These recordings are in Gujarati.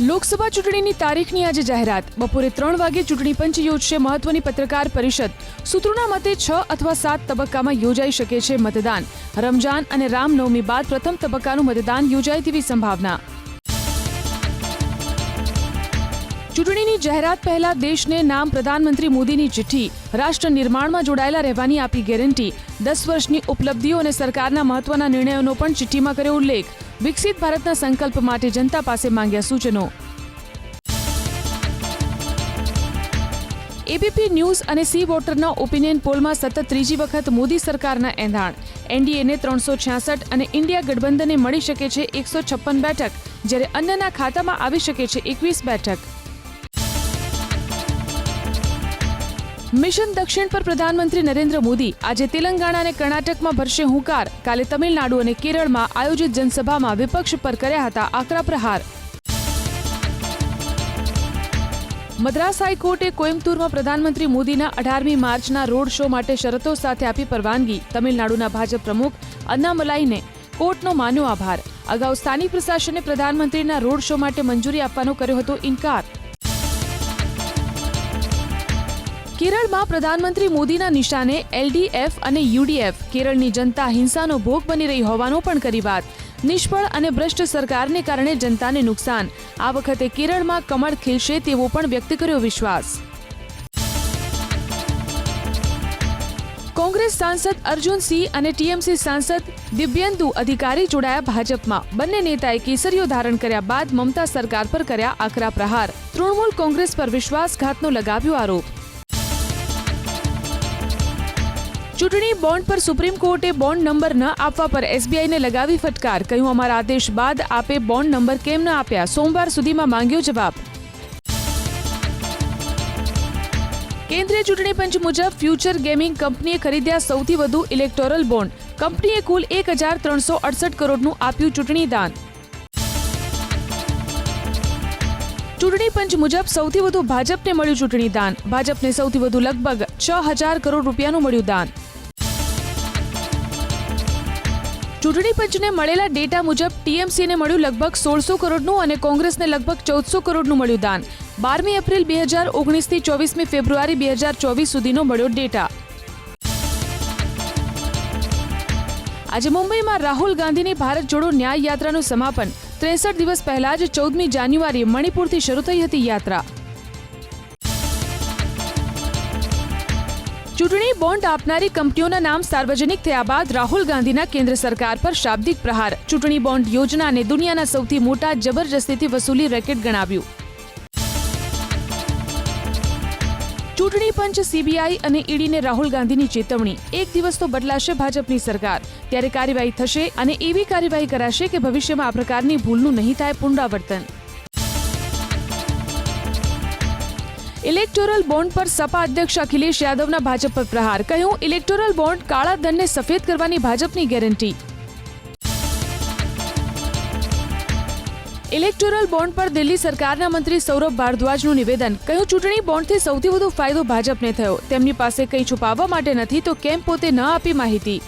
લોકસભા ચૂંટણીની તારીખની આજે જાહેરાત. બપોરે ત્રણ વાગે ચૂંટણી પંચ યોજશે મહત્વની પત્રકાર પરિષદ. સૂત્રોના મતે છ અથવા સાત તબક્કામાં યોજાઈ શકે છે મતદાન. રમજાન અને રામનવમી બાદ પ્રથમ તબક્કાનું મતદાન યોજાય તેવી સંભાવના. ચૂંટણીની જાહેરાત પહેલા દેશને નામ પ્રધાનમંત્રી મોદીની ચિઠ્ઠી, રાષ્ટ્ર નિર્માણમાં જોડાયેલા રહેવાની આપી ગેરંટી, દસ વર્ષની ઉપલબ્ધિઓ અને સરકારના મહત્વના નિર્ણયોનો પણ ચિઠ્ઠીમાં કર્યો ઉલ્લેખ. વિકસિત ભારતના સંકલ્પ માટે જનતા પાસે માંગ્યા સૂચનો. એબીપી ન્યૂઝ અને સી વોટરના ઓપિનિયન પોલમાં સતત ત્રીજી વખત મોદી સરકારના એંધાણ. એનડીએને ત્રણસો છ્યાસઠ અને ઇન્ડિયા ગઠબંધને મળી શકે છે એકસો છપ્પન બેઠક, જ્યારે અન્યના ખાતામાં આવી શકે છે એકવીસ બેઠક. મિશન દક્ષિણ પર પ્રધાનમંત્રી નરેન્દ્ર મોદી આજે તેલંગાણા અને કર્ણાટકમાં ભરશે હુંકાર. કાલે તમિલનાડુ અને કેરળમાં આયોજિત જનસભામાં વિપક્ષ પર કર્યા હતા આકરા પ્રહાર. મદ્રાસ હાઈકોર્ટે કોઇમ્બતુરમાં પ્રધાનમંત્રી મોદીના અઢારમી માર્ચના રોડ શો માટે શરતો સાથે આપી પરવાનગી. તમિલનાડુના ભાજપ પ્રમુખ અન્નામલાઈને કોર્ટનો માન્યો આભાર. અગાઉ સ્થાનિક પ્રશાસને પ્રધાનમંત્રીના રોડ શો માટે મંજૂરી આપવાનો કર્યો હતો ઇનકાર. કેરળમાં પ્રધાનમંત્રી મોદીના નિશાને એલડીએફ અને યુડીએફ, કેરળની જનતા હિંસાનો ભોગ બની રહી હોવાનો પણ કરી વાત. નિષ્ફળ અને ભ્રષ્ટ સરકારને કારણે જનતાને નુકસાન. આ વખતે કેરળમાં કમળ ખીલશે તેવો પણ વ્યક્ત કર્યો વિશ્વાસ. કોંગ્રેસ સાંસદ અર્જુન સિંહ અને ટીએમસી સાંસદ દિવ્યેન્દુ અધિકારી જોડાયા ભાજપમાં. બંને નેતાએ કેસરીઓ ધારણ કર્યા બાદ મમતા સરકાર પર કર્યા આકરા પ્રહાર. તૃણમૂલ કોંગ્રેસ પર વિશ્વાસઘાતનો લગાવ્યો આરોપ. ચૂંટણી બોન્ડ પર સુપ્રીમ કોર્ટે બોન્ડ નંબર ન આપવા પર એસબીઆઈને લગાવી ફટકાર. કહ્યું, અમારા આદેશ બાદ આપે બોન્ડ નંબર કેમ ન આપ્યા? સોમવાર સુધીમાં માંગ્યો જવાબ. કેન્દ્રીય ચૂંટણી પંચ મુજબ ફ્યુચર ગેમિંગ કંપનીએ ખરીદ્યા સૌથી વધુ ઇલેક્ટોરલ બોન્ડ. કંપનીએ કુલ એક હજાર ત્રણસો અડસઠ કરોડનું આપ્યું ચૂંટણી દાન. ચૂંટણી પંચ મુજબ સૌથી વધુ ભાજપને મળ્યું ચૂંટણી દાન. ભાજપને સૌથી વધુ લગભગ છ હજાર કરોડ રૂપિયાનું મળ્યું દાન. ચૂંટણી પંચને મળેલા ડેટા મુજબ ટીએમસીને મળ્યું લગભગ સોળસો કરોડનું અને કોંગ્રેસને લગભગ ચૌદસો કરોડનું મળ્યું દાન. બારમી એપ્રિલ બે હજાર ઓગણીસથી ચોવીસમી ફેબ્રુઆરી બે હજાર ચોવીસ સુધીનો મળ્યો ડેટા. આજે મુંબઈમાં રાહુલ ગાંધીની ભારત જોડો ન્યાય યાત્રાનું સમાપન. ત્રેસઠ દિવસ પહેલા જ ચૌદમી જાન્યુઆરીએ મણિપુરથી શરૂ થઈ હતી યાત્રા. ચૂંટણી બોન્ડ આપનારી કંપનીઓના નામ સાર્વજનિક થયા બાદ રાહુલ ગાંધીના કેન્દ્ર સરકાર પર શાબ્દિક પ્રહાર. ચૂંટણી બોન્ડ યોજનાને દુનિયાના સૌથી મોટા જબરજસ્તીથી વસૂલી રેકેટ ગણાવ્યું. ચૂંટણી પંચ સીબીઆઈ અને ઈડીને રાહુલ ગાંધીની ચેતવણી. એક દિવસ તો બદલાશે ભાજપની સરકાર. ત્યારે કાર્યવાહી થશે અને એવી કાર્યવાહી કરાશે કે ભવિષ્યમાં આ પ્રકારની ભૂલનું નહીં થાય પુનરાવર્તન. ઇલેક્ટોરલ બોન્ડ પર સપા અધ્યક્ષ અખિલેશ યાદવના ભાજપ પર પ્રહાર. કહ્યું, ઇલેક્ટોરલ બોન્ડ કાળા ધનને સફેદ કરવાની ભાજપની ગેરંટી. ઇલેક્ટોરલ બોન્ડ પર દિલ્હી સરકારના મંત્રી સૌરભ ભારદ્વાજનું નિવેદન. કહ્યું, ચૂંટણી બોન્ડથી સૌથી વધુ ફાયદો ભાજપને થયો. તેમની પાસે કંઈ છુપાવવા માટે નથી તો કેમ પોતે ન આપી માહિતી?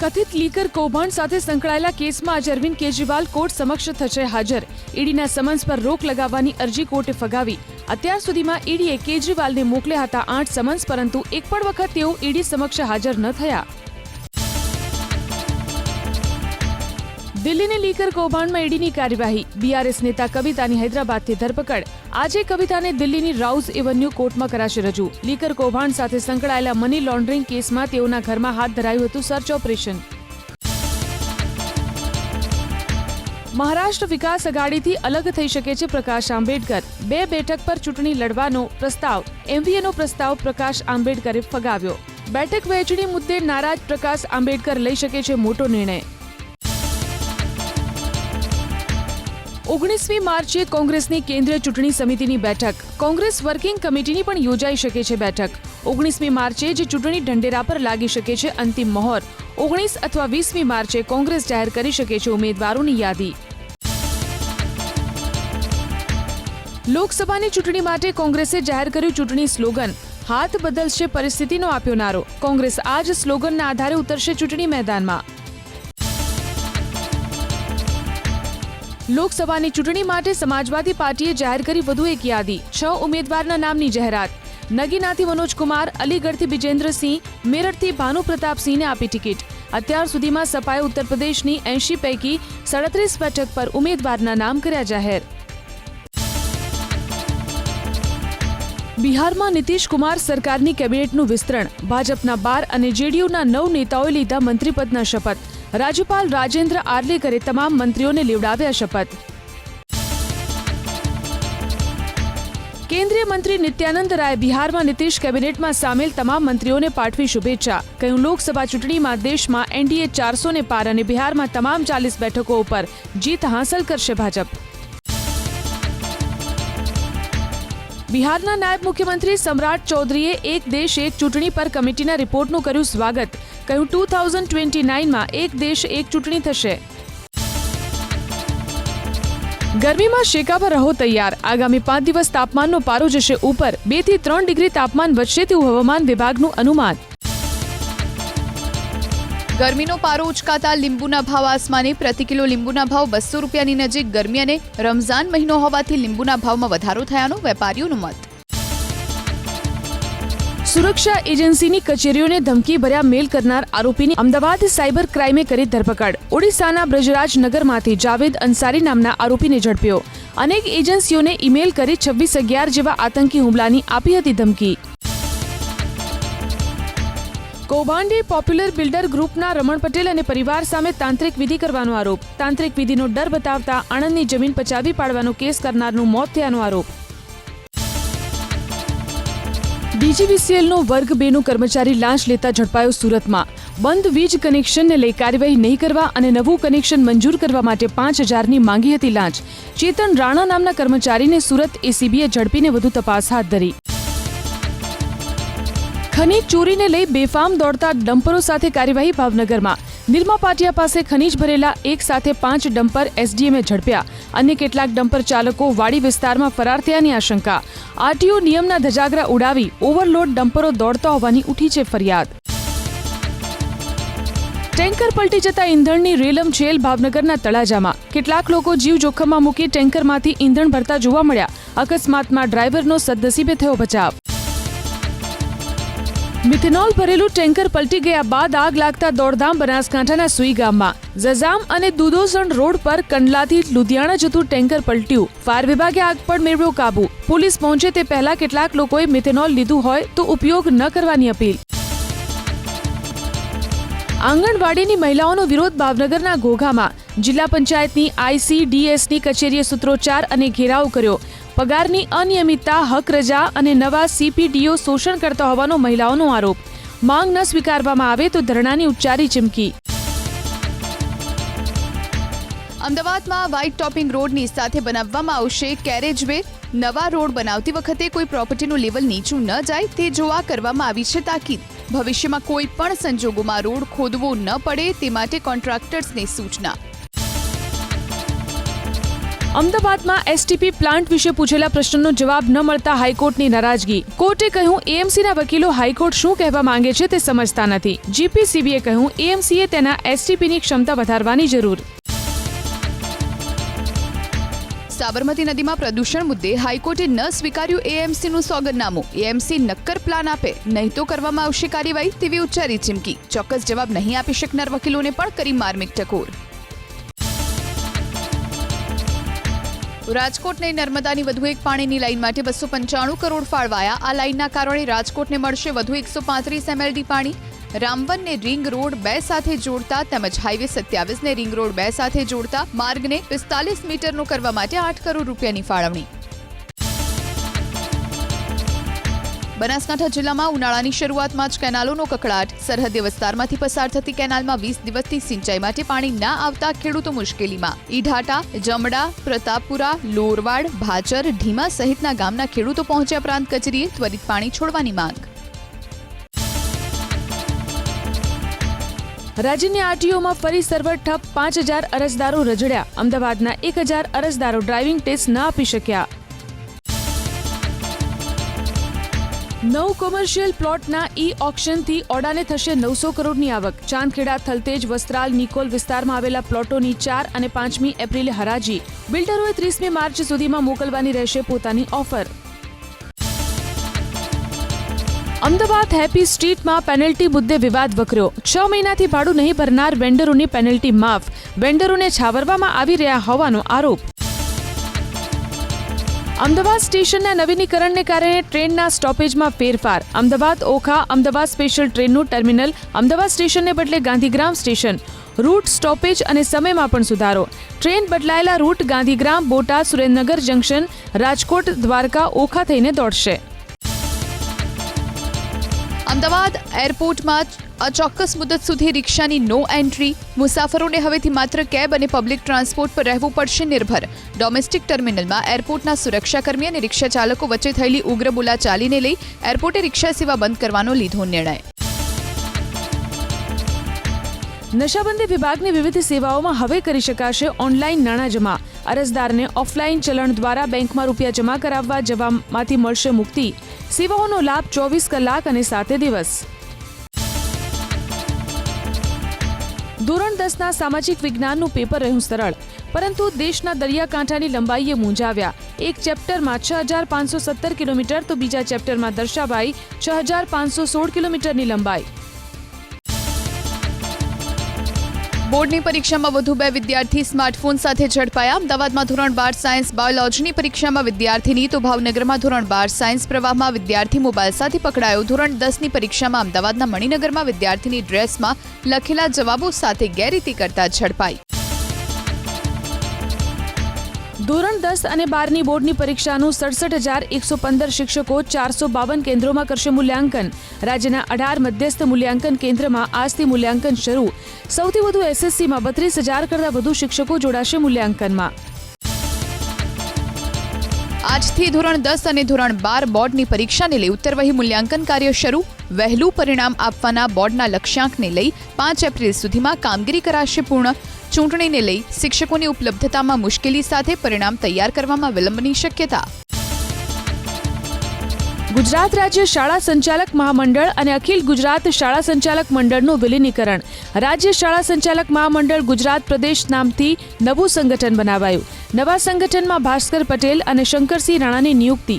કથિત લીકર કૌભાંડ સાથે સંકળાયેલા કેસમાં આજે અરવિંદ કેજરીવાલ કોર્ટ સમક્ષ થશે હાજર. ઈડીના સમન્સ પર રોક લગાવવાની અરજી કોર્ટે ફગાવી. અત્યાર સુધીમાં ઈડીએ કેજરીવાલને મોકલ્યા હતા આઠ સમન્સ, પરંતુ એક પણ વખત તેઓ ઈડી સમક્ષ હાજર ન થયા. દિલ્હીની લીકર કૌભાંડમાં ઈડીની કાર્યવાહી. બીઆરએસ નેતા કવિતાની હૈદરાબાદથી ધરપકડ. આજે કવિતાને દિલ્હીની રાઉઝ એવન્યુ કોર્ટમાં કરાશે રજૂ. લીકર કૌભાંડ સાથે સંકળાયેલા મની લોન્ડરિંગ કેસમાં તેઓના ઘરમાં હાથ ધરાયું હતું સર્ચ ઓપરેશન. મહારાષ્ટ્ર વિકાસ અઘાડીથી અલગ થઈ શકે છે પ્રકાશ આંબેડકર. બે બેઠક પર ચૂંટણી લડવાનો પ્રસ્તાવ. એમવીએનો પ્રસ્તાવ પ્રકાશ આંબેડકરે ફગાવ્યો. બેઠક વહેંચણી મુદ્દે નારાજ પ્રકાશ આંબેડકર લઈ શકે છે મોટો નિર્ણય. ઓગણીસમી માર્ચે કોંગ્રેસની કેન્દ્રીય ચૂંટણી સમિતિની બેઠક. કોંગ્રેસ વર્કિંગ કમિટીની પણ યોજાઈ શકે છે બેઠક. ઓગણીસમી માર્ચે જે ચૂંટણી ઢંઢેરા પર લાગી શકે છે અંતિમ મહોર. ઓગણીસ અથવા વીસમી માર્ચે કોંગ્રેસ જાહેર કરી શકે છે ઉમેદવારોની યાદી. લોકસભાની ચૂંટણી માટે કોંગ્રેસે જાહેર કર્યું ચૂંટણી સ્લોગન. હાથ બદલશે પરિસ્થિતિનો આપ્યો નારો. કોંગ્રેસ આ જ સ્લોગનના આધારે ઉતરશે ચૂંટણી મેદાનમાં. લોકસભાની ચૂંટણી માટે સમાજવાદી પાર્ટીએ જાહેર કરી વધુ એક યાદી, છ ઉમેદવારના નામની જાહેરાત. નગીનાથી મનોજકુમાર અલીગઢથી બિજેન્દ્રસિંહ મેરઠથી ભાનુ પ્રતાપસિંહને આપી ટિકિટ. અત્યાર સુધીમાં સપાએ ઉત્તર પ્રદેશની એંશી પૈકી સાડત્રીસ બેઠક પર ઉમેદવારના નામ કર્યા જાહેર. બિહારમાં નીતિશ કુમાર સરકારની કેબિનેટનું વિસ્તરણ. ભાજપના બાર અને જેડીયુના નવ નેતાઓએ લીધા મંત્રીપદના શપથ. રાજ્યપાલ રાજેન્દ્ર આર્લેકરે તમામ મંત્રીઓને લેવડાવ્યા શપથ. કેન્દ્રીય મંત્રી નિત્યાનંદ રાય બિહારમાં નીતિશ કેબિનેટમાં સામેલ તમામ મંત્રીઓને પાઠવી શુભેચ્છા. કહ્યું, લોકસભા ચૂંટણીમાં દેશમાં એનડીએ ચારસો ને પાર અને બિહારમાં તમામ ચાલીસ બેઠકો ઉપર જીત હાંસલ કરશે ભાજપ. બિહારના નાયબ મુખ્યમંત્રી સમ્રાટ ચૌધરીએ એક દેશ એક ચૂંટણી પર કમિટીના રિપોર્ટનું કર્યું સ્વાગત. કહ્યું ટુ થાઉઝન્ડ ટ્વેન્ટી નાઇનમાં એક દેશ એક ચૂંટણી થશે. ગરમીમાં શેકા પર રહો તૈયાર. આગામી પાંચ દિવસ તાપમાનનો પારો જશે ઉપર. બેથી ત્રણ ડિગ્રી તાપમાન વધશે તેવું હવામાન વિભાગનું અનુમાન. ગરમીનો પારો ઉચકાતા લીંબુના ભાવ આસમાને પ્રતિ કિલો લીંબુના ભાવ બસો રૂપિયાની નજીક ગરમી અને રમઝાન મહિનો હોવાથી લીંબુના ભાવમાં વધારો થયાનો વેપારીઓનું મત. સુરક્ષા એજન્સીની કચેરીઓને ધમકી ભર્યા મેલ કરનાર આરોપીની અમદાવાદ સાયબર ક્રાઇમે કરી ધરપકડ. ઓડિશાના બ્રજરાજનગરમાંથી જાવેદ અંસારી નામના આરોપીને ઝડપ્યો. અનેક એજન્સીઓને ઈમેલ કરી છવ્વીસ અગિયાર જેવા આતંકી હુમલાની આપી હતી ધમકી. કૌભાંડી પોપ્યુલર બિલ્ડર ગ્રુપના રમણ પટેલ અને પરિવાર સામે તાંત્રિક વિધિ કરવાનો આરોપ. તાંત્રિક વિધિનો ડર બતાવતા આણંદની જમીન પચાવી પાડવાનો કેસ કરનારનું મોત થયાનો આરોપ. ડીજીવીસીએલનો વર્ગ બેનો કર્મચારી લાંચ લેતા ઝડપાયો સુરતમાં. બંધ વીજ કનેક્શનને લઈ કાર્યવાહી નહીં કરવા અને નવું કનેક્શન મંજૂર કરવા માટે પાંચ હજારની માંગી હતી લાંચ. ચેતન રાણા નામના કર્મચારીને સુરત એસીબીએ ઝડપીને વધુ તપાસ હાથ ધરી. ખનીજ ચોરીને લઈ બેફામ દોડતા ડમ્પરો સાથે કાર્યવાહી ભાવનગરમાં. નિર્મા પાટિયા પાસે ખનીજ ભરેલા એક સાથે પાંચ ડમ્પર એસડીએમએ ઝડપ્યા. અન્ય કેટલાક ડમ્પર ચાલકો વાડી વિસ્તારમાં ફરાર થયાની આશંકા. આરટીઓ નિયમના ધજાગરા ઉડાવી ઓવરલોડ ડમ્પરો દોડતા હોવાની ઉઠી છે ફરિયાદ. ટેન્કર પલટી જતા ઈંધણની રેલમ છેલ ભાવનગરના તળાજામાં. કેટલાક લોકો જીવ જોખમમાં મૂકી ટેન્કરમાંથી ઈંધણ ભરતા જોવા મળ્યા. અકસ્માતમાં ડ્રાઈવરનો સદનસીબે થયો બચાવ. મિથેનોલ ભરેલું ટેન્કર પલટી ગયા બાદ આગ લાગતા દોડધામ બનાસકાંઠાના સુઈ ગામમાં. જઝામ અને દુધોસણ રોડ પર કંડલાથી લુધિયાણા જતું ટેન્કર પલટ્યું. ફાયર વિભાગે આગ પર મેળવ્યો કાબુ. પોલીસ પહોંચે તે પહેલા કેટલાક લોકોએ મિથેનોલ લીધું હોય તો ઉપયોગ ન કરવાની અપીલ. આંગણવાડીની મહિલાઓનો વિરોધ ભાવનગરના ઘોઘામાં. જિલ્લા પંચાયતની આઈસીડીએસની કચેરીએ સૂત્રોચ્ચાર અને ઘેરાવ કર્યો. પગારની અનિયમિતતા, હક રજા અને નવા સીપીડીઓ શોષણ કરતા હોવાનો મહિલાઓનો આરોપ. માંગ ન સ્વીકારવામાં આવે તો ધરણાની ઉચ્ચારી ચીમકી. અમદાવાદમાં વ્હાઇટ ટોપિંગ રોડની સાથે બનાવવામાં આવશે કેરેજ વે નવા રોડ બનાવતી વખતે કોઈ પ્રોપર્ટીનું લેવલ નીચું ન જાય તે જોવા કરવામાં આવી છે તાકીદ. ભવિષ્યમાં કોઈ પણ સંજોગોમાં રોડ ખોદવો ન પડે તે માટે કોન્ટ્રાક્ટર્સને સૂચના. અમદાવાદમાં એસટીપી પ્લાન્ટ વિશે પૂછેલા પ્રશ્નનો જવાબ ન મળતા હાઈકોર્ટની નારાજગી. કોર્ટે કહ્યું એએમસીના વકીલો હાઈકોર્ટ શું કહેવા માંગે છે તે સમજતા નથી. જીપીસીબીએ કહ્યું એએમસીએ તેના એસટીપીની ક્ષમતા વધારવાની જરૂર. સાબરમતી નદીમાં પ્રદૂષણ મુદ્દે હાઈકોર્ટે ન સ્વીકાર્યું એએમસીનું સોગંદનામું. એએમસી નક્કર પ્લાન આપે, નહીં તો કરવામાં આવશે કાર્યવાહી, તેવી ઉચ્ચારી ચીમકી. ચોક્કસ જવાબ નહીં આપી શકનાર વકીલોને પણ કરી માર્મિક ટકોર રાજકોટને નર્મદાની વધુ એક પાણીની લાઇન માટે બસો પંચાણું કરોડ ફાળવાયા. આ લાઇનના કારણે રાજકોટને મળશે વધુ એકસો પાંત્રીસ એમએલડી પાણી. રામબનને રિંગ રોડ બે સાથે જોડતા તેમજ હાઈવે સત્યાવીસને રિંગ રોડ બે સાથે જોડતા માર્ગને પિસ્તાલીસ મીટરનો કરવા માટે આઠ કરોડ રૂપિયાની ફાળવણી. બનાસકાંઠા જિલ્લામાં ઉનાળાની શરૂઆતમાં જ કેનાલોનો કકળાટ. સરહદી વિસ્તારમાંથી પસાર થતી કેનાલમાં વીસ દિવસથી સિંચાઈ માટે પાણી ના આવતા ખેડૂતો મુશ્કેલીમાં. ઈઢાટા, જમડા, પ્રતાપપુરા, લોરવાડ ભાચર ઢીમા સહિતના ગામના ખેડૂતો પહોંચ્યા પ્રાંત કચેરીએ ત્વરિત પાણી છોડવાની માંગ. રાજ્યની આરટીઓમાં ફરી સર્વર ઠપ પાંચ હજાર અરજદારો રજડ્યા. અમદાવાદના એક હજાર અરજદારો ડ્રાઇવિંગ ટેસ્ટ ન આપી શક્યા. નવ કોમર્શિયલ પ્લોટના ઈ ઓક્શનથી ઓડાને થશે નવસો કરોડની આવક. ચાંદખેડા, થલતેજ, વસ્ત્રાલ, નિકોલ વિસ્તારમાં આવેલા પ્લોટોની ચાર અને પાંચમી એપ્રિલે હરાજી. બિલ્ડરોએ ત્રીસમી માર્ચ સુધીમાં મોકલવાની રહેશે પોતાની ઓફર. અમદાવાદ હેપી સ્ટ્રીટમાં પેનલ્ટી મુદ્દે વિવાદ વકર્યો. છ મહિનાથી ભાડું નહીં ભરનાર વેન્ડરોની પેનલ્ટી માફ. વેન્ડરોને છાવરવામાં આવી રહ્યા હોવાનો આરોપ. અમદાવાદ સ્ટેશનના નવીનીકરણને કારણે ટ્રેનના સ્ટોપેજમાં ફેરફાર. અમદાવાદ ઓખા, અમદાવાદ સ્પેશિયલ ટ્રેનનું ટર્મિનલ, અમદાવાદ સ્ટેશનને બદલે ગાંધીગ્રામ સ્ટેશન. રૂટ સ્ટોપેજ અને સમયમાં પણ સુધારો. ટ્રેન બદલાયેલા રૂટ ગાંધીગ્રામ, બોટાદ, સુરેન્દ્રનગર જંકશન, રાજકોટ, દ્વારકા, ઓખા થઈને દોડશે. અમદાવાદ એરપોર્ટમાં અચોક્કસ મુદત સુધી રિક્ષાની નો એન્ટ્રી. મુસાફરોને હવેથી માત્ર કેબ અને પબ્લિક ટ્રાન્સપોર્ટ પર રહેવું પડશે નિર્ભર. ડોમેસ્ટિક ટર્મિનલમાં એરપોર્ટના સુરક્ષાકર્મી અને રિક્ષા ચાલકો વચ્ચે થયેલી ઉગ્ર બોલાચાલીને લઈ એરપોર્ટે રિક્ષા સેવા બંધ કરવાનો લીધો નિર્ણય. નશાબંધી વિભાગની વિવિધ સેવાઓમાં હવે કરી શકાશે ઓનલાઈન નાણાં જમા. અરજદારને ઓફલાઈન ચલણ દ્વારા બેંકમાં રૂપિયા જમા કરાવવા જવામાંથી મળશે મુક્તિ. સેવાઓનો લાભ ચોવીસ કલાક અને સાતે દિવસ. ધોરણ દસના સામાજિક વિજ્ઞાનનું પેપર રહ્યું સરળ. પરંતુ દેશના દરિયાકાંઠાની લંબાઈએ મૂંઝાવ્યા. એક ચેપ્ટરમાં છ હજાર પાંચસો સત્તર કિલોમીટર તો બીજા ચેપ્ટરમાં દર્શાવાઈ છ હજાર પાંચસો સોળ કિલોમીટરની લંબાઈ. બોર્ડની પરીક્ષામાં વધુ બે વિદ્યાર્થી સ્માર્ટફોન સાથે ઝડપાયા. અમદાવાદમાં ધોરણ બાર સાયન્સ બાયોલોજીની પરીક્ષામાં વિદ્યાર્થીની તો ભાવનગરમાં ધોરણ બાર સાયન્સ પ્રવાહમાં વિદ્યાર્થી મોબાઈલ સાથે પકડાયો. ધોરણ દસની પરીક્ષામાં અમદાવાદના મણિનગરમાં વિદ્યાર્થીની ડ્રેસમાં લખેલા જવાબો સાથે ગેરરીતિ કરતા ઝડપાઈ. ધોરણ દસ અને બારની બોર્ડની પરીક્ષાનું સડસઠ હજાર એકસો પંદર શિક્ષકો ચારસો બાવન કેન્દ્રોમાં કરશે મૂલ્યાંકન. રાજ્યના અઢાર મધ્યસ્થ મૂલ્યાંકન કેન્દ્રમાં આજથી મૂલ્યાંકન શરૂ. સૌથી વધુ એસએસસીમાં બત્રીસ હજાર કરતાં વધુ શિક્ષકો જોડાશે મૂલ્યાંકનમાં. આજથી ધોરણ દસ અને ધોરણ બાર બોર્ડની પરીક્ષાને લઈ ઉત્તરવહી મૂલ્યાંકન કાર્ય શરૂ. વહેલું પરિણામ આપવાના બોર્ડના લક્ષ્યાંકને લઈ પાંચ એપ્રિલ સુધીમાં કામગીરી કરાશે પૂર્ણ. ચૂંટણીને લઈ શિક્ષકોની ઉપલબ્ધતામાં મુશ્કેલી સાથે પરિણામ તૈયાર કરવામાં વિલંબની શક્યતા. ગુજરાત રાજ્ય શાળા સંચાલક મહામંડળ અને અખિલ ગુજરાત શાળા સંચાલક મંડળનું વિલીનીકરણ. રાજ્ય શાળા સંચાલક મહામંડળ ગુજરાત પ્રદેશ નામથી નવું સંગઠન બનાવાયું. નવા સંગઠનમાં ભાસ્કર પટેલ અને શંકરસિંહ રાણાની નિયુક્તિ.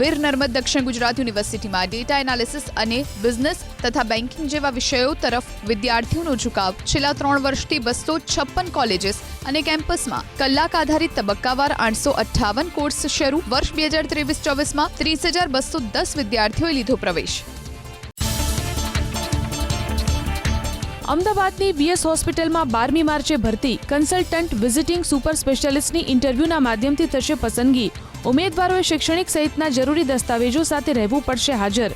વીર નર્મદ દક્ષિણ ગુજરાત યુનિવર્સિટીમાં ડેટા એનાલિસિસ અને બિઝનેસ તથા બેન્કિંગ જેવા વિષયો તરફ વિદ્યાર્થીઓનો ઝુકાવ. છેલ્લા ત્રણ વર્ષથી બસો છપ્પન કોલેજીસ અને કેમ્પસમાં કલાક આધારિત તબક્કાવાર આઠસો અઠ્ઠાવન કોર્સ શરૂ. વર્ષ બે હજાર ત્રેવીસ ચોવીસમાં ત્રીસ હજાર બસો દસ વિદ્યાર્થીઓએ લીધો પ્રવેશ. અમદાવાદની બીએસ હોસ્પિટલમાં બારમી માર્ચે ભરતી કન્સલ્ટન્ટ વિઝિટિંગ સુપર સ્પેશિયાલિસ્ટની ઇન્ટરવ્યૂના માધ્યમથી થશે પસંદગી. ઉમેદવારોએ શૈક્ષણિક સહિતના જરૂરી દસ્તાવેજો સાથે રહેવું પડશે હાજર.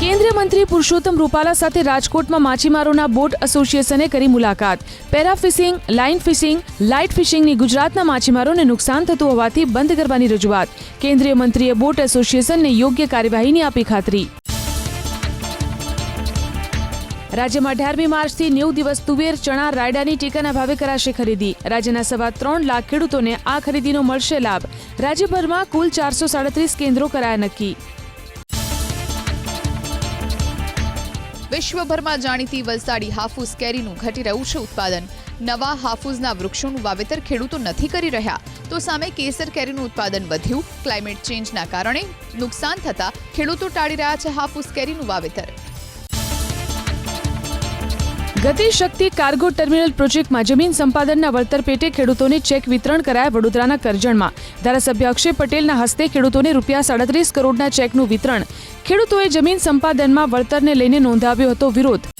કેન્દ્રીય મંત્રી પુરુષોત્તમ રૂપાલા સાથે રાજકોટમાં માછીમારોના બોટ એસોસિએશને કરી મુલાકાત. Pair fishing, line fishing, light ફિશિંગની ગુજરાતના માછીમારોને નુકસાન થતું હોવાથી બંધ કરવાની રજૂઆત. કેન્દ્રીય મંત્રીએ બોટ એસોસિએશનને યોગ્ય કાર્યવાહીની આપી ખાતરી. રાજ્યમાં અઢારમી માર્ચથી નેવું દિવસ તુવેર, ચણા, રાયડાની ટેકાના ભાવે કરાશે ખરીદી. રાજ્યના સવા ત્રણ લાખ ખેડૂતોને આ ખરીદીનો મળશે લાભ. રાજ્યભરમાં કુલ ચારસો સાડત્રીસ કેન્દ્રો કરાયા નક્કી. વિશ્વભરમાં જાણીતી વલસાડી હાફૂસ કેરીનું ઘટી રહ્યું છે ઉત્પાદન. નવા હાફૂઝના વૃક્ષોનું વાવેતર ખેડૂતો નથી કરી રહ્યા. તો સામે કેસર કેરીનું ઉત્પાદન વધ્યું. ક્લાઇમેટ ચેન્જના કારણે નુકસાન થતા ખેડૂતો ટાળી રહ્યા છે હાફૂસ કેરીનું વાવેતર. ગતિ શક્તિ કાર્ગો ટર્મિનલ પ્રોજેક્ટમાં જમીન સંપાદનના વળતર પેટે ખેડૂતોને ચેક વિતરણ કરાયા વડોદરાના કરજણમાં. ધારાસભ્ય અક્ષય પટેલના હસ્તે ખેડૂતોને રૂપિયા સાડત્રીસ કરોડના ચેકનું વિતરણ. ખેડૂતોએ જમીન સંપાદનમાં વળતરને લઈને નોંધાવ્યો હતો વિરોધ.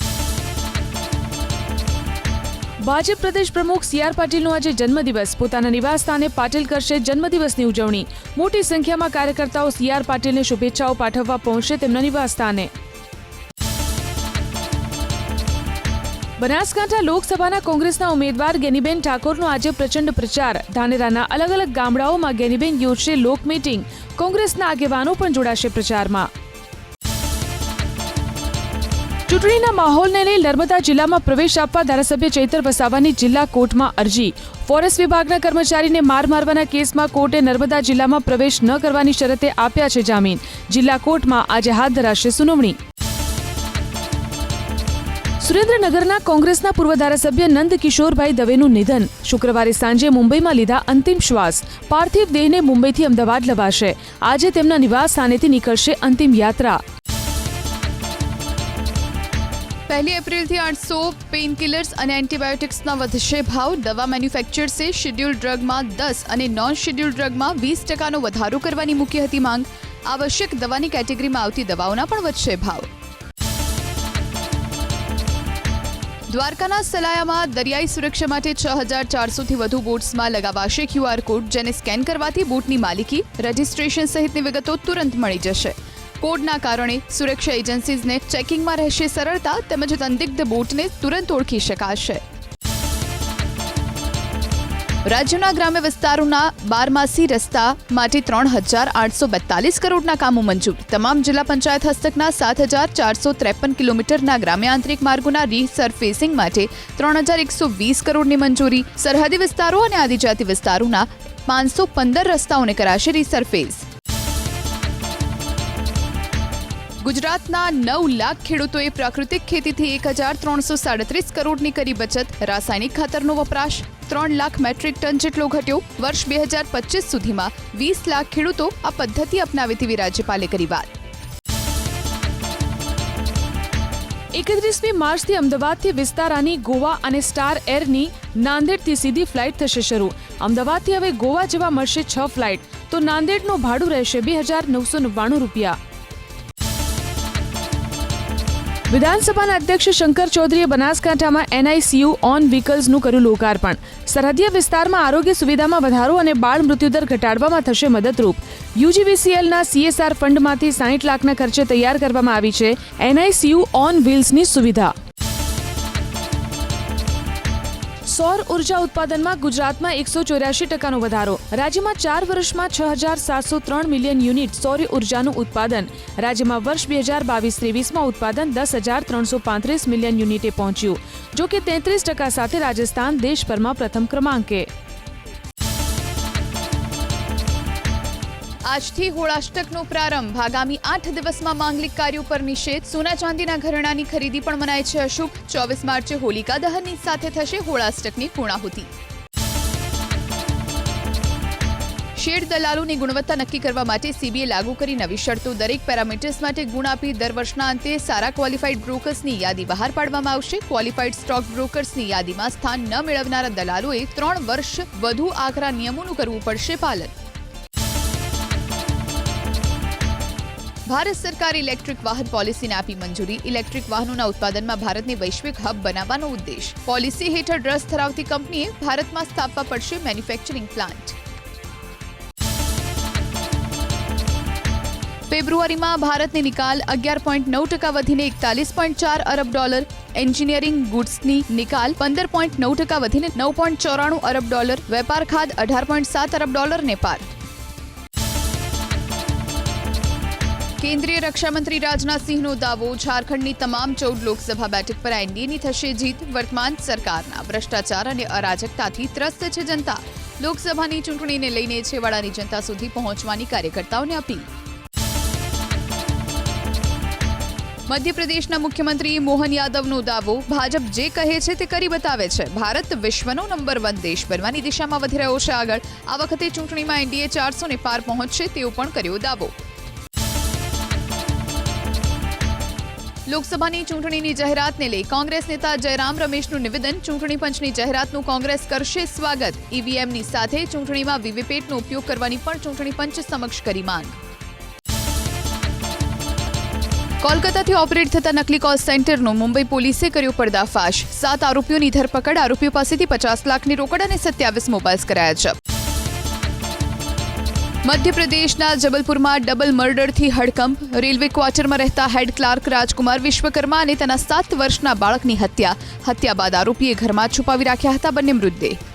ભાજપ પ્રદેશ પ્રમુખ સી આર પાટીલનો આજે જન્મદિવસ. પોતાના નિવાસસ્થાને પાટીલ કરશે જન્મદિવસની ઉજવણી. મોટી સંખ્યામાં કાર્યકર્તાઓ સી આર પાટીલને શુભેચ્છાઓ પાઠવવા પહોંચશે તેમના નિવાસસ્થાને બનાસકાંઠા લોકસભાના કોંગ્રેસના ઉમેદવાર ગેનીબેન ઠાકોરનો આજે પ્રચંડ પ્રચાર. ધાનેરાના અલગ અલગ ગામડાઓમાં ગેનીબેન યોજશે લોક મીટિંગ. કોંગ્રેસના આગેવાનો પણ જોડાશે પ્રચારમાં. ચૂંટણીના માહોલને લઈ નર્મદા જિલ્લામાં પ્રવેશ આપવા ધારાસભ્ય ચૈતર વસાવાની જિલ્લા કોર્ટમાં અરજી. ફોરેસ્ટ વિભાગના કર્મચારીને માર મારવાના કેસમાં કોર્ટે નર્મદા જિલ્લામાં પ્રવેશ ન કરવાની શરતે આપ્યા છે જામીન. જિલ્લા કોર્ટમાં આજે હાથ ધરાશે સુનાવણી. સુરેન્દ્રનગરના કોંગ્રેસના પૂર્વ ધારાસભ્ય નંદ કિશોરભાઈ દવેનું નિધન. શુક્રવારે સાંજે મુંબઈમાં લીધા અંતિમ શ્વાસ. પાર્થિવ દેહને મુંબઈથી અમદાવાદ લવાશે. આજે તેમના નિવાસ સ્થાનેથી નીકળશે અંતિમ યાત્રા. પહેલી એપ્રિલથી આઠસો પેઇનકિલર્સ અને એન્ટીબાયોટિક્સના વધશે ભાવ. દવા મેન્યુફેક્ચર્સે શેડ્યુલ ડ્રગમાં દસ અને નોન શેડ્યુલ ડ્રગમાં વીસ ટકાનો વધારો કરવાની મૂકી હતી માંગ. આવશ્યક દવાની કેટેગરીમાં આવતી દવાઓના પણ વધશે ભાવ. દ્વારકાના સલાયામાં દરિયાઈ સુરક્ષા માટે છ હજાર ચારસોથી વધુ બોટ્સમાં લગાવાશે ક્યુઆર કોડ, જેને સ્કેન કરવાથી બોટની માલિકી, રજિસ્ટ્રેશન સહિતની વિગતો તુરંત મળી જશે. કોડના કારણે સુરક્ષા એજન્સીઝને ચેકિંગમાં રહેશે સરળતા તેમજ સંદિગ્ધ બોટને તુરંત ઓળખી શકાશે. રાજ્યના ગ્રામ્ય વિસ્તારોના બારમાસી રસ્તા માટે ત્રણ હજાર આઠસો બેતાલીસ કરોડના કામો મંજૂર. તમામ જિલ્લા પંચાયત હસ્તકના સાત હજાર ચારસો ત્રેપન કિલોમીટરના ગ્રામ્ય આંતરિક માર્ગોના રીસરફેસિંગ માટે ત્રણ હજાર એકસો વીસ કરોડની મંજૂરી. સરહદી વિસ્તારો અને આદિજાતિ વિસ્તારોના પાંચસો પંદર રસ્તાઓને કરાશે રીસરફેસ. ગુજરાતના નવ લાખ ખેડૂતોએ પ્રાકૃતિક ખેતીથી એક હજાર ત્રણસો સાડત્રીસ કરોડની કરી બચત. રાસાયણિક ખાતરનો વપરાશ ત્રણ લાખ મેટ્રિક ટન જેટલો ઘટ્યો. વર્ષ બે હજાર પચીસ સુધીમાં વીસ લાખ ખેડૂતો આ પદ્ધતિ અપનાવે તેવી રાજ્યપાલે કરી વાત. એકત્રીસમી માર્ચથી અમદાવાદથી વિસ્તારાની ગોવા અને સ્ટાર એરની નાંદેડથી સીધી ફ્લાઇટ થશે શરૂ. અમદાવાદથી હવે ગોવા જવા મળશે છ ફ્લાઇટ. તો નાંદેડનું ભાડું રહેશે બે હજાર નવસો નવ્વાણું રૂપિયા. વિધાનસભાના અધ્યક્ષ શંકર ચૌધરીએ બનાસકાંઠામાં એનઆઈસીયુ ઓન વ્હીકલ્સનું કર્યું લોકાર્પણ. સરહદીય વિસ્તારમાં આરોગ્ય સુવિધામાં વધારો અને બાળ મૃત્યુદર ઘટાડવામાં થશે મદદરૂપ. યુજીવીસીએલના સીએસઆર ફંડમાંથી સાહીઠ લાખના ખર્ચે તૈયાર કરવામાં આવી છે એનઆઈસીયુ ઓન વ્હીલ્સની સુવિધા. સૌર ઊર્જા ઉત્પાદનમાં ગુજરાતમાં એકસો ચોર્યાસી ટકાનો વધારો. રાજ્યમાં ચાર વર્ષમાં છ હજાર સાતસો ત્રણ મિલિયન યુનિટ સૌર ઉર્જાનું ઉત્પાદન. રાજ્યમાં વર્ષ બે હજાર બાવીસ ત્રેવીસમાં ઉત્પાદન દસ હજાર ત્રણસો પાંત્રીસ મિલિયન યુનિટે પહોંચ્યું. જો કે તેત્રીસ ટકા સાથે રાજસ્થાન દેશભરમાં પ્રથમ ક્રમાંકે. આજથી હોળાષ્ટકનો પ્રારંભ. આગામી આઠ દિવસમાં માંગલિક કાર્યો પર નિષેધ. સોના ચાંદીના ઘરેણાની ખરીદી પણ મનાય છે અશુભ ચોવીસ માર્ચે હોલિકા દહનની સાથે થશે હોળાષ્ટકની પૂર્ણાહુતિ. શેડ દલાલોની ગુણવત્તા નક્કી કરવા માટે સીબીએ લાગુ કરી નવી શરતો. દરેક પેરામીટર્સ માટે ગુણ આપી દર વર્ષના અંતે સારા ક્વોલિફાઈડ બ્રોકર્સની યાદી બહાર પાડવામાં આવશે. ક્વોલિફાઈડ સ્ટોક બ્રોકર્સની યાદીમાં સ્થાન ન મેળવનારા દલાલોએ ત્રણ વર્ષ વધુ આકરા નિયમોનું કરવું પડશે પાલન. ભારત સરકારે ઇલેક્ટ્રિક વાહન પોલિસીને આપી મંજૂરી. ઇલેક્ટ્રિક વાહનોના ઉત્પાદનમાં ભારતને વૈશ્વિક હબ બનાવવાનો ઉદ્દેશ. પોલિસી હેઠળ રસ ધરાવતી કંપનીએ ભારતમાં સ્થાપવા પડશે મેન્યુફેક્ચરિંગ પ્લાન્ટ ફેબ્રુઆરીમાં ભારતની નિકાલ અગિયાર પોઈન્ટ નવ ટકા વધીને એકતાલીસ પોઈન્ટ ચાર અરબ ડોલર. એન્જિનિયરિંગ ગુડ્સની નિકાલ પંદર પોઈન્ટ નવ ટકા વધીને નવ પોઈન્ટ ચોરાણું અરબ ડોલર. વેપાર ખાદ અઢાર પોઈન્ટ સાત અરબ ડોલરને પાર કેન્દ્રીય રક્ષામંત્રી રાજનાથસિંહનો દાવો, ઝારખંડની તમામ ચૌદ લોકસભા બેઠક પર એનડીએની થશે જીત. વર્તમાન સરકારના ભ્રષ્ટાચાર અને અરાજકતાથી ત્રસ્ત છે જનતા. લોકસભાની ચૂંટણીને લઈને છેવાડાની જનતા સુધી પહોંચવાની કાર્યકર્તાઓને અપીલ. મધ્યપ્રદેશના મુખ્યમંત્રી મોહન યાદવનો દાવો, ભાજપ જે કહે છે તે કરી બતાવે છે. ભારત વિશ્વનો નંબર વન દેશ બનવાની દિશામાં વધી રહ્યો છે આગળ. આ વખતે ચૂંટણીમાં એનડીએ ચારસો ને પાર પહોંચશે તેવો પણ કર્યો દાવો. લોકસભાની ચૂંટણીની જાહેરાતને લઈ કોંગ્રેસ નેતા જયરામ રમેશનું નિવેદન, ચૂંટણી પંચની જાહેરાતનું કોંગ્રેસ કરશે સ્વાગત. ઈવીએમની સાથે ચૂંટણીમાં વીવીપેટનો ઉપયોગ કરવાની પણ ચૂંટણી પંચ સમક્ષ કરી માંગ. કોલકાતાથી ઓપરેટ થતા નકલી કોલ સેન્ટરનો મુંબઈ પોલીસે કર્યો પર્દાફાશ. સાત આરોપીઓની ધરપકડ, આરોપીઓ પાસેથી પચાસ લાખની રોકડ અને સત્યાવીસ મોબાઈલ્સ કરાયા છે. મધ્યપ્રદેશના જબલપુરમાં ડબલ મર્ડરથી હડકંપ. રેલવે ક્વાર્ટરમાં રહેતા હેડ ક્લાર્ક રાજકુમાર વિશ્વકર્મા અને તેના સાત વર્ષના બાળકની હત્યા. હત્યા બાદ આરોપીએ ઘરમાં છુપાવી રાખ્યા હતા બંને મૃતદેહ.